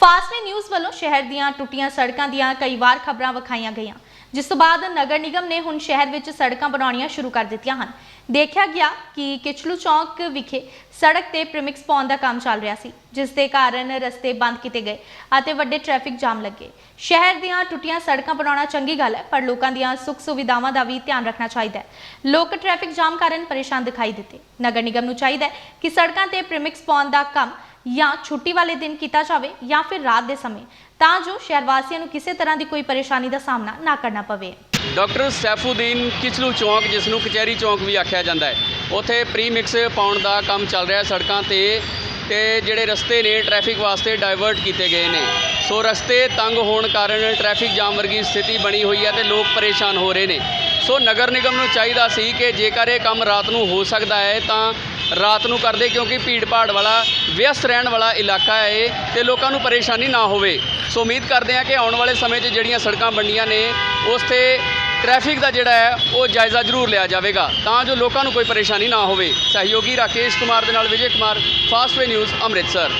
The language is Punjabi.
ਫਾਸਟਵੇ ਨਿਊਜ਼ ਵੱਲੋਂ ਸ਼ਹਿਰ ਦੀਆਂ ਟੁੱਟੀਆਂ ਸੜਕਾਂ ਦੀਆਂ ਕਈ ਵਾਰ ਖਬਰਾਂ ਵਿਖਾਈਆਂ ਗਈਆਂ। ਜਿਸ ਤੋਂ ਬਾਅਦ ਨਗਰ ਨਿਗਮ ਨੇ ਹੁਣ ਸ਼ਹਿਰ ਵਿੱਚ ਸੜਕਾਂ ਬਣਾਉਣੀਆਂ ਸ਼ੁਰੂ ਕਰ ਦਿੱਤੀਆਂ ਹਨ। ਦੇਖਿਆ ਗਿਆ ਕਿ ਕਿਚਲੂ ਚੌਕ ਵਿਖੇ ਸੜਕ ਤੇ ਪ੍ਰਿਮਿਕਸ ਪਾਉਣ ਦਾ ਕੰਮ ਚੱਲ ਰਿਹਾ ਸੀ, ਜਿਸ ਦੇ ਕਾਰਨ ਰਸਤੇ ਬੰਦ ਕੀਤੇ ਗਏ ਅਤੇ ਵੱਡੇ ਟ੍ਰੈਫਿਕ ਜਾਮ ਲੱਗੇ। ਸ਼ਹਿਰ ਦੀਆਂ ਟੁੱਟੀਆਂ ਸੜਕਾਂ ਬਣਾਉਣਾ ਚੰਗੀ ਗੱਲ ਹੈ, ਪਰ ਲੋਕਾਂ ਦੀਆਂ ਸੁੱਖ ਸੁਵਿਧਾਵਾਂ ਦਾ ਵੀ ਧਿਆਨ ਰੱਖਣਾ ਚਾਹੀਦਾ ਹੈ। ਲੋਕ ਟ੍ਰੈਫਿਕ ਜਾਮ ਕਾਰਨ ਪਰੇਸ਼ਾਨ ਦਿਖਾਈ ਦਿੱਤੇ। ਨਗਰ ਨਿਗਮ ਨੂੰ ਚਾਹੀਦਾ ਹੈ ਕਿ ਸੜਕਾਂ ਤੇ ਪ੍ਰਿਮਿਕਸ ਪਾਉਣ ਦਾ ਕੰਮ ਜਾਂ ਛੁੱਟੀ ਵਾਲੇ ਦਿਨ ਕੀਤਾ ਜਾਵੇ ਜਾਂ ਫਿਰ ਰਾਤ ਦੇ ਸਮੇਂ, ਤਾਂ ਜੋ ਸ਼ਹਿਰ ਵਾਸੀਆਂ ਨੂੰ ਕਿਸੇ ਤਰ੍ਹਾਂ ਦੀ ਕੋਈ ਪਰੇਸ਼ਾਨੀ ਦਾ ਸਾਹਮਣਾ ਨਾ ਕਰਨਾ ਪਵੇ। ਡਾਕਟਰ ਸੈਫੂਦੀਨ ਕਿਚਲੂ ਚੌਂਕ, ਜਿਸ ਨੂੰ ਕਚਹਿਰੀ ਚੌਂਕ ਵੀ ਆਖਿਆ ਜਾਂਦਾ ਹੈ, ਉੱਥੇ ਪ੍ਰੀਮਿਕਸ ਪਾਉਣ ਦਾ ਕੰਮ ਚੱਲ ਰਿਹਾ ਸੜਕਾਂ ਤੇ ਤੇ ਜਿਹੜੇ ਰਸਤੇ ਨੇ ਟ੍ਰੈਫਿਕ ਵਾਸਤੇ ਡਾਇਵਰਟ ਕੀਤੇ ਗਏ ਨੇ। ਸੋ ਰਸਤੇ ਤੰਗ ਹੋਣ ਕਾਰਨ ਟ੍ਰੈਫਿਕ ਜਾਮ ਵਰਗੀ ਸਥਿਤੀ ਬਣੀ ਹੋਈ ਹੈ ਤੇ ਲੋਕ ਪਰੇਸ਼ਾਨ ਹੋ ਰਹੇ ਨੇ। ਸੋ ਨਗਰ ਨਿਗਮ ਨੂੰ ਚਾਹੀਦਾ ਸੀ ਕਿ ਜੇਕਰ ਇਹ ਕੰਮ ਰਾਤ ਨੂੰ ਹੋ ਸਕਦਾ ਹੈ, ਤਾਂ ਰਾਤ ਨੂੰ ਕਰਦੇ ਕਿਉਂਕਿ ਭੀੜ ਭਾੜ ਵਾਲਾ, ਵਿਅਸਤ ਰਹਿਣ ਵਾਲਾ ਇਲਾਕਾ ਹੈ ਇਹ ਤੇ ਲੋਕਾਂ ਨੂੰ ਪਰੇਸ਼ਾਨੀ ਨਾ ਹੋਵੇ। ਸੋ ਉਮੀਦ ਕਰਦੇ ਹਾਂ ਕਿ ਆਉਣ ਵਾਲੇ ਸਮੇਂ 'ਚ ਜਿਹੜੀਆਂ ਸੜਕਾਂ ਬਣੀਆਂ ਨੇ, ਉਸ ਤੇ ਟ੍ਰੈਫਿਕ ਦਾ ਜਿਹੜਾ ਹੈ, ਉਹ ਜਾਇਜ਼ਾ ਜ਼ਰੂਰ ਲਿਆ ਜਾਵੇਗਾ। ਤਾਂ ਜੋ ਲੋਕਾਂ ਨੂੰ ਕੋਈ ਪਰੇਸ਼ਾਨੀ ਨਾ ਹੋਵੇ। ਸਹਿਯੋਗੀ ਰਾਕੇਸ਼ ਕੁਮਾਰ ਦੇ ਨਾਲ ਵਿਜੇ ਕੁਮਾਰ ਫਾਸਟਵੇ ਨਿਊਜ਼ ਅੰਮ੍ਰਿਤਸਰ।